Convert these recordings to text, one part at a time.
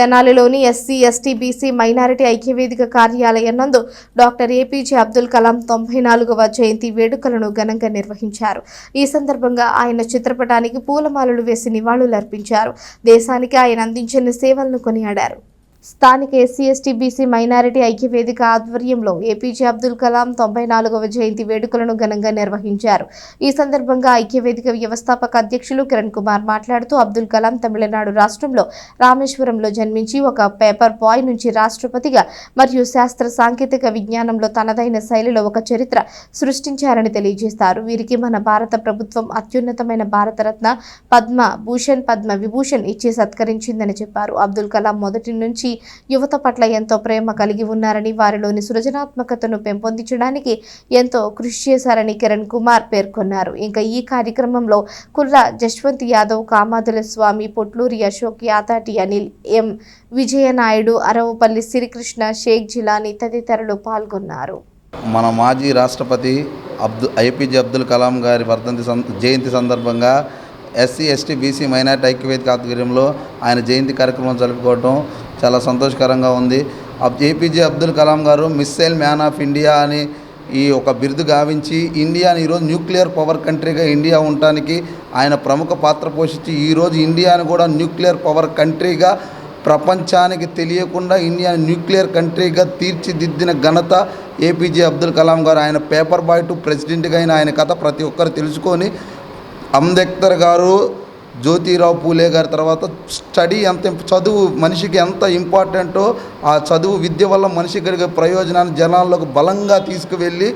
తెనాలిలోని SC ST BC minority ఐక్యవేదిక కార్యాలయం నందు డాక్టర్ ఏపీజే అబ్దుల్ కలాం తొంభై నాలుగవ జయంతి వేడుకలను ఘనంగా నిర్వహించారు. ఈ సందర్భంగా ఆయన చిత్రపటానికి పూలమాలలు వేసి నివాళులర్పించారు. దేశానికి ఆయన అందించిన సేవలను కొనియాడారు. స్థానిక ఎస్సీ ఎస్టీ బీసీ మైనారిటీ ఐక్యవేదిక ఆధ్వర్యంలో ఏపీజే అబ్దుల్ కలాం తొంభై నాలుగవ జయంతి వేడుకలను ఘనంగా నిర్వహించారు. ఈ సందర్భంగా ఐక్యవేదిక వ్యవస్థాపక అధ్యక్షులు కిరణ్ కుమార్ మాట్లాడుతూ అబ్దుల్ కలాం తమిళనాడు రాష్ట్రంలో రామేశ్వరంలో జన్మించి ఒక పేపర్ బాయ్ నుంచి రాష్ట్రపతిగా మరియు శాస్త్ర సాంకేతిక విజ్ఞానంలో తనదైన శైలిలో ఒక చరిత్ర సృష్టించారని తెలియజేస్తారు. వీరికి మన భారత ప్రభుత్వం అత్యున్నతమైన భారతరత్న పద్మ భూషణ్ పద్మ విభూషణ్ ఇచ్చి సత్కరించిందని చెప్పారు. అబ్దుల్ కలాం మొదటి నుంచి యువత పట్ల ఎంతో ప్రేమ కలిగి ఉన్నారని వారిలోని సృజనాత్మకతను పెంపొందించడానికి ఎంతో కృషి చేశారని కిరణ్ కుమార్ పేర్కొన్నారు. ఇంకా ఈ కార్యక్రమంలో కుర్ర జశ్వంత్ యాదవ్ కామాదుల స్వామి పొట్లూరి అశోక్ యాతాటి అనిల్ ఎం విజయనాయుడు అరవపల్లి శ్రీకృష్ణ షేక్ జిలాని తదితరులు పాల్గొన్నారు. మన మాజీ రాష్ట్రపతి అబ్దు ఐపీజే అబ్దుల్ కలాం గారి వర్ధంతి జయంతి సందర్భంగా ఎస్సీ ఎస్టీ బీసీ మైనార్టీ ఐక్యవేదిక ఆధ్వర్యంలో ఆయన జయంతి కార్యక్రమం జరుపుకోవడం చాలా సంతోషకరంగా ఉంది. ఏపీజే అబ్దుల్ కలాం గారు మిస్సైల్ మ్యాన్ ఆఫ్ ఇండియా అని ఈ ఒక బిరుదు గావించి ఇండియాని ఈరోజు న్యూక్లియర్ పవర్ కంట్రీగా ఇండియా ఉండటానికి ఆయన ప్రముఖ పాత్ర పోషించి ఈరోజు ఇండియాని కూడా న్యూక్లియర్ పవర్ కంట్రీగా ప్రపంచానికి తెలియకుండా ఇండియా న్యూక్లియర్ కంట్రీగా తీర్చిదిద్దిన ఘనత ఏపీజే అబ్దుల్ కలాం గారు. ఆయన పేపర్ బాయ్ టు ప్రెసిడెంట్గా అయిన ఆయన కథ ప్రతి ఒక్కరు తెలుసుకొని అంబేద్కర్ గారు జ్యోతిరావు పూలే గారి తర్వాత స్టడీ ఎంత చదువు మనిషికి ఎంత ఇంపార్టెంటో ఆ చదువు విద్య వల్ల మనిషికి కలిగే ప్రయోజనాన్ని జనాల్లోకి బలంగా తీసుకువెళ్ళి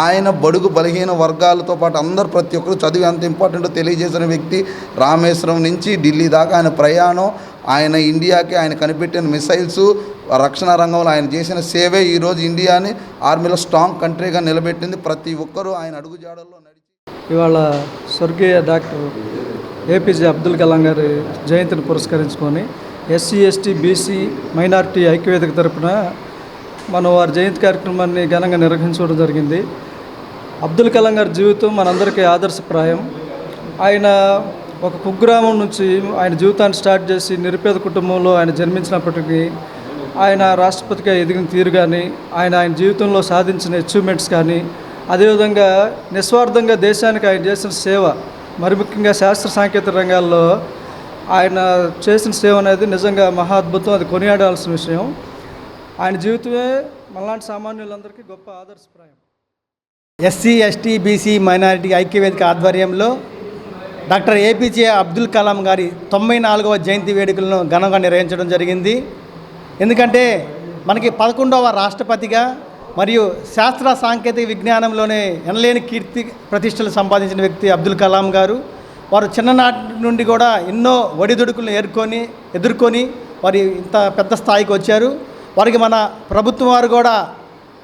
ఆయన బడుగు బలహీన వర్గాలతో పాటు అందరు ప్రతి ఒక్కరు చదువు ఎంత ఇంపార్టెంటో తెలియజేసిన వ్యక్తి రామేశ్వరం నుంచి ఢిల్లీ దాకా ఆయన ప్రయాణం ఆయన ఇండియాకి ఆయన కనిపెట్టిన మిసైల్స్ రక్షణ రంగంలో ఆయన చేసిన సేవే ఈరోజు ఇండియాని ఆర్మీలో స్ట్రాంగ్ కంట్రీగా నిలబెట్టింది. ప్రతి ఒక్కరూ ఆయన అడుగుజాడల్లో నడిచి ఇవాళ స్వర్గీయ డాక్టర్ ఏపీజే అబ్దుల్ కలాం గారి జయంతిని పురస్కరించుకొని ఎస్సీ ఎస్టీ బీసీ మైనార్టీ ఐక్యవేదిక తరపున మనం వారి జయంతి కార్యక్రమాన్ని ఘనంగా నిర్వహించడం జరిగింది. అబ్దుల్ కలాం గారి జీవితం మనందరికీ ఆదర్శప్రాయం. ఆయన ఒక కుగ్రామం నుంచి ఆయన జీవితాన్ని స్టార్ట్ చేసి నిరుపేద కుటుంబంలో ఆయన జన్మించినప్పటికీ ఆయన రాష్ట్రపతిగా ఎదిగిన తీరు కానీ ఆయన ఆయన జీవితంలో సాధించిన అచీవ్మెంట్స్ కానీ అదేవిధంగా నిస్వార్థంగా దేశానికి ఆయన చేసిన సేవ మరి ముఖ్యంగా శాస్త్ర సాంకేతిక రంగాల్లో ఆయన చేసిన సేవ అనేది నిజంగా మహా అద్భుతం. అది కొనియాడాల్సిన విషయం. ఆయన జీవితమే మనలాంటి సామాన్యులందరికీ గొప్ప ఆదర్శప్రాయం. ఎస్సీ ఎస్టీ బీసీ మైనారిటీ ఐక్యవేదిక ఆధ్వర్యంలో డాక్టర్ ఏపీజే అబ్దుల్ కలాం గారి తొంభై నాలుగవ జయంతి వేడుకలను ఘనంగా నిర్వహించడం జరిగింది. ఎందుకంటే మనకి పదకొండవ రాష్ట్రపతిగా మరియు శాస్త్ర సాంకేతిక విజ్ఞానంలోనే ఎనలేని కీర్తి ప్రతిష్టలు సంపాదించిన వ్యక్తి అబ్దుల్ కలాం గారు. వారు చిన్ననాటి నుండి కూడా ఎన్నో ఒడిదుడుకులను ఏర్కొని ఎదుర్కొని వారి ఇంత పెద్ద స్థాయికి వచ్చారు. వారికి మన ప్రభుత్వం వారు కూడా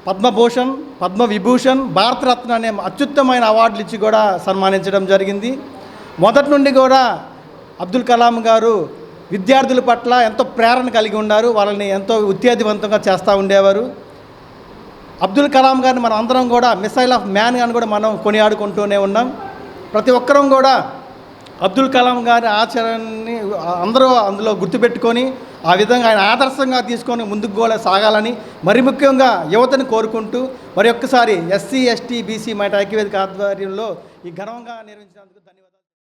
పద్మభూషణ్ పద్మ విభూషణ్ భారతరత్న అనే అత్యుత్తమైన అవార్డులు ఇచ్చి కూడా సన్మానించడం జరిగింది. మొదటి నుండి కూడా అబ్దుల్ కలాం గారు విద్యార్థుల పట్ల ఎంతో ప్రేరణ కలిగి ఉన్నారు. వాళ్ళని ఎంతో ఉత్తేజవంతంగా చేస్తూ ఉండేవారు. అబ్దుల్ కలాం గారిని మనం అందరం కూడా మిసైల్ ఆఫ్ మ్యాన్ అని కూడా మనం కొనియాడుకుంటూనే ఉన్నాం. ప్రతి ఒక్కరం కూడా అబ్దుల్ కలాం గారి ఆచరణని అందరూ అందులో గుర్తుపెట్టుకొని ఆ విధంగా ఆయన ఆదర్శంగా తీసుకొని ముందుకు కూడా సాగాలని మరి ముఖ్యంగా యువతను కోరుకుంటూ మరి ఒక్కసారి ఎస్సీ ఎస్టీ బీసీ మైట ఐక్యవేదిక ఆధ్వర్యంలో ఈ ఘనంగా నిర్వహించినందుకు ధన్యవాదాలు.